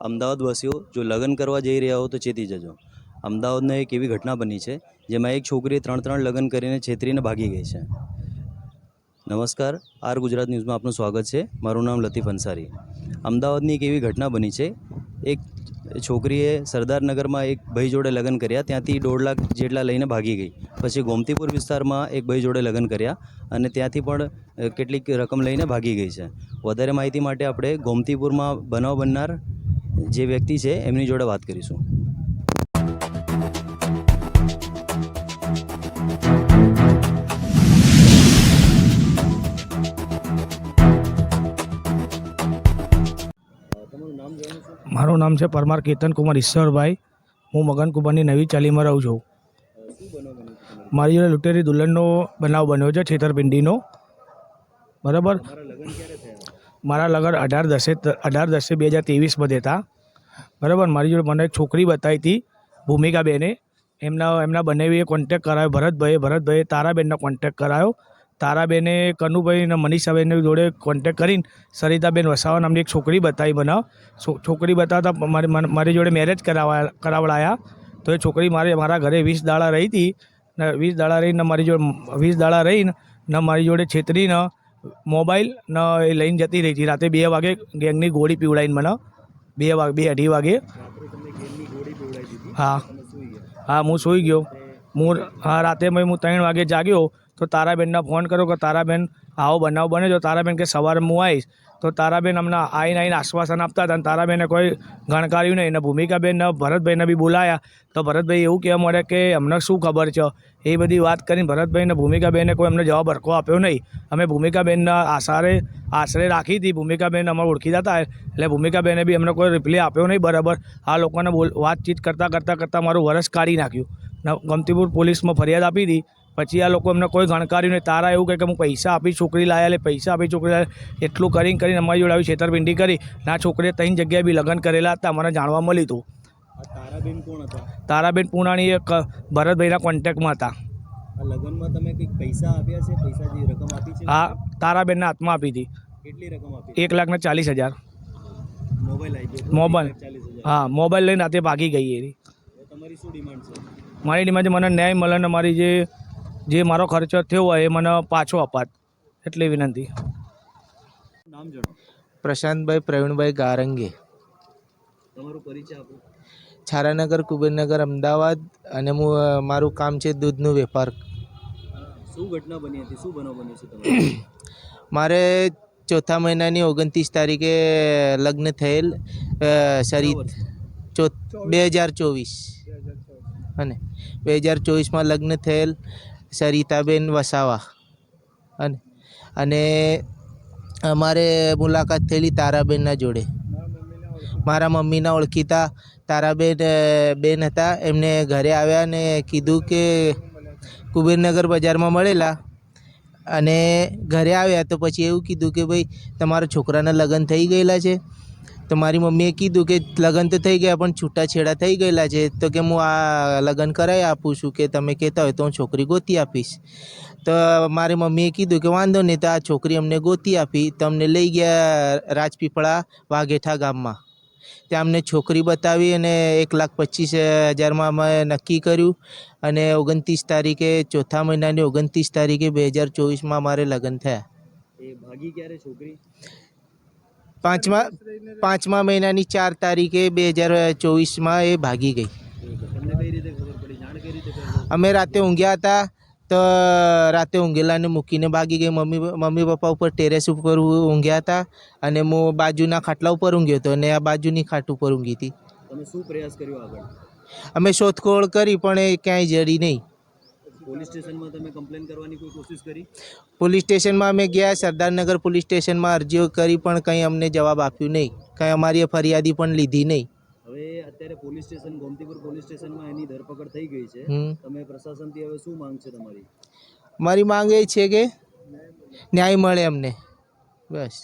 અમદાવાદવાસીઓ જો લગ્ન કરવા જઈ રહ્યા હો તો ચેતી જજો. અમદાવાદમાં એક એવી ઘટના બની છે, જેમાં એક છોકરીએ ત્રણ ત્રણ લગ્ન કરીને છેતરીને ભાગી ગઈ છે. નમસ્કાર, આર ગુજરાત ન્યૂઝમાં આપનું સ્વાગત છે. મારું નામ લતીફ અંસારી. અમદાવાદની એક એવી ઘટના બની છે, એક છોકરીએ સરદારનગરમાં એક ભાઈ જોડે લગ્ન કર્યા, ત્યાંથી દોઢ લાખ જેટલા લઈને ભાગી ગઈ. પછી ગોમતીપુર વિસ્તારમાં એક ભાઈ જોડે લગ્ન કર્યા અને ત્યાંથી પણ કેટલીક રકમ લઈને ભાગી ગઈ છે. વધારે માહિતી માટે આપણે ગોમતીપુરમાં બનાવ બનનાર જે વ્યક્તિ છે, એમની જોડે વાત કરીશું. મારું નામ છે પરમાર કેતન કુમાર ઈશ્વરભાઈ. હું મગન કુમારની નવી ચાલીમાં રહું છું. મારી જોડે લૂંટેરી દુલ્હનનો બનાવ બન્યો છે, છેતરપિંડીનો. બરાબર? મારા લગન અઢાર દસે અઢાર દસે બે હજાર ત્રેવીસમાં હતા. બરાબર? મારી જોડે મને એક છોકરી બતાવી હતી, ભૂમિકાબેને. એમના એમના બંનેવીએ કોન્ટેક કરાયો, ભરતભાઈએ ભરતભાઈએ તારાબેનનો કોન્ટેક કરાયો. તારાબેને, કનુભાઈ અને મનીષાબેનની જોડે કોન્ટેક કરીને સરિતાબેન વસાવા નામની એક છોકરી બતાવી મને. છોકરી બતાવતા મારી મારી જોડે મેરેજ કરાવવા કરાવડાયા. તો એ છોકરી મારે, મારા ઘરે વીસ દાડા રહી હતી. ને, વીસ દાડા રહીને મારી જોડે વીસ દાડા રહીને ને મારી જોડે છેતરીને મોબાઈલ ને એ લઈને જતી રહી હતી. રાતે બે વાગે ગેંગની ગોળી પીવડાવીને મને. બે વાગે બે અઢી વાગે. હા. હા હું સૂઈ ગયો. હું હા રાતે મેં હું ત્રણ વાગે જાગ્યો, તો તારાબેનને ફોન કર્યો કે તારાબેન, આવો બનાવ બને જો. તારાબેન કે સવારે હું આવીશ. તો તારાબેન અમને આવીને આવીને આશ્વાસન આપતા હતા અને તારાબેને કોઈ ગણકાર્યું નહીં. અને ભૂમિકાબેન ભરતભાઈને બી બોલાયા. તો ભરતભાઈ એવું કહેવા મળે કે અમને શું ખબર છે? એ બધી વાત કરીને ભરતભાઈને ભૂમિકાબેને કોઈ અમને જવાબ હરખો આપ્યો નહીં. અમે ભૂમિકાબેનના આસારે આશરે રાખી હતી. ભૂમિકાબેન અમારે ઓળખીતા હતા એટલે ભૂમિકાબેને બી અમને કોઈ રિપ્લે આપ્યો નહીં બરાબર. આ લોકોને બોલ, વાતચીત કરતાં કરતાં કરતાં મારું વરસ કાઢી નાખ્યું. ગમતીપુર પોલીસમાં ફરિયાદ આપી હતી. પછી આ લોકો એમને કોઈ ગણકાર્યું નહીં. તારા એવું કહે કે હું પૈસા આપી છોકરી લાયા લે પૈસા આપી છોકરી લાયા એટલું કરીને કરીને અમારી જોડે આવી છેતરપિંડી કરી. ના છોકરીએ ત્રણ જગ્યાએ બી લગ્ન કરેલા હતા. મને જાણવા મળ્યું હતું. તારાબેન કોણ હતા? તારાબેન પૂનાણી એક ભરતભાઈના કોન્ટેક્ટમાં હતા. લગ્નમાં તમે કંઈક પૈસા આપ્યા છે? પૈસા જે રકમ આપી છે? હા તારાબેનના હાથમાં આપી હતી. કેટલી રકમ આપી? એક લાખ ને ચાલીસ હજાર. Mobile mobile. હા મોબાઈલ લઈને રાતે ભાગી ગઈ એની. તમારી શું ડિમાન્ડ છે? મારી ડિમાન્ડ મને ન્યાય મળે ને મારી જે જે મારો ખર્ચો થયો હોય એ મને પાછો અપાત. એટલી વિનંતી. નામ જણાવો. પ્રશાંતભાઈ પ્રવીણભાઈ ગારંગે. તમારો પરિચય આપો. છારાનગર કુબેરનગર અમદાવાદ અને હું મારું કામ છે દૂધનું વેપાર. શું ઘટના બની હતી? શું બનાવ બન્યો છે મારે ચોથા મહિનાની ઓગણત્રીસ તારીખે લગ્ન થયેલ શરીર ચો બે હજાર ચોવીસ. અને બે હજાર ચોવીસમાં લગ્ન થયેલ સરિતાબેન વસાવા. અને અને અમારે મુલાકાત થયેલી તારાબેનના જોડે. મારા મમ્મીના ઓળખીતા તારાબેન બેન હતા. એમને ઘરે આવ્યા અને કીધું કે કુબેરનગર બજારમાં મળેલા. અને ઘરે આવ્યા તો પછી એવું કીધું કે ભાઈ, તમારા છોકરાના લગ્ન થઈ ગયેલા છે. તો મારી મમ્મીએ કીધું કે લગ્ન તો થઈ ગયા પણ છૂટાછેડા થઈ ગયેલા છે. તો કે હું આ લગ્ન કરાવી આપું છું કે તમે કહેતા હોય તો હું છોકરી ગોતી આપીશ. તો મારી મમ્મીએ કીધું કે વાંધો નહીં તો આ છોકરી અમને ગોતી આપી. તમને લઈ ગયા રાજપીપળા વાઘેઠા ગામમાં. ત્યાં અમને છોકરી બતાવી અને એક લાખ પચીસ હજારમાં અમે નક્કી કર્યું. અને ઓગણત્રીસ તારીખે ચોથા મહિનાની ઓગણત્રીસ તારીખે બે હજાર ચોવીસમાં અમારે લગ્ન થયા. એ ભાગી ક્યારે છોકરી? પાંચમા પાંચમા મહિનાની ચાર તારીખે બે હજાર ચોવીસમાં એ ભાગી ગઈ. અમે રાતે ઊંઘ્યા હતા તો રાતે ઊંઘેલાને મૂકીને ભાગી ગઈ. મમ્મી મમ્મી પપ્પા ઉપર ટેરેસ ઉપર ઊંઘ્યા હતા અને હું બાજુના ખાટલા ઉપર ઊંઘ્યો હતો અને આ બાજુની ખાટ ઉપર ઊંઘી હતી. તમે શું પ્રયાસ કર્યો આગળ? અમે શોધખોળ કરી પણ એ ક્યાંય જડી નહીં. પોલીસ સ્ટેશનમાં તમે કમ્પ્લેન કરવાની કોઈ કોશિશ કરી? પોલીસ સ્ટેશનમાં અમે ગયા સરદારનગર પોલીસ સ્ટેશનમાં અરજીઓ કરી પણ કંઈ અમને જવાબ આપ્યું નહીં. કંઈ અમારી ફરિયાદી પણ લીધી નહીં. હવે અત્યારે પોલીસ સ્ટેશન ગોમતીપુર પોલીસ સ્ટેશનમાં એની ધરપકડ થઈ ગઈ છે. તમે પ્રશાસનથી હવે શું માંગ છે તમારી? મારી માંગ એ છે કે ન્યાય મળે અમને. બસ.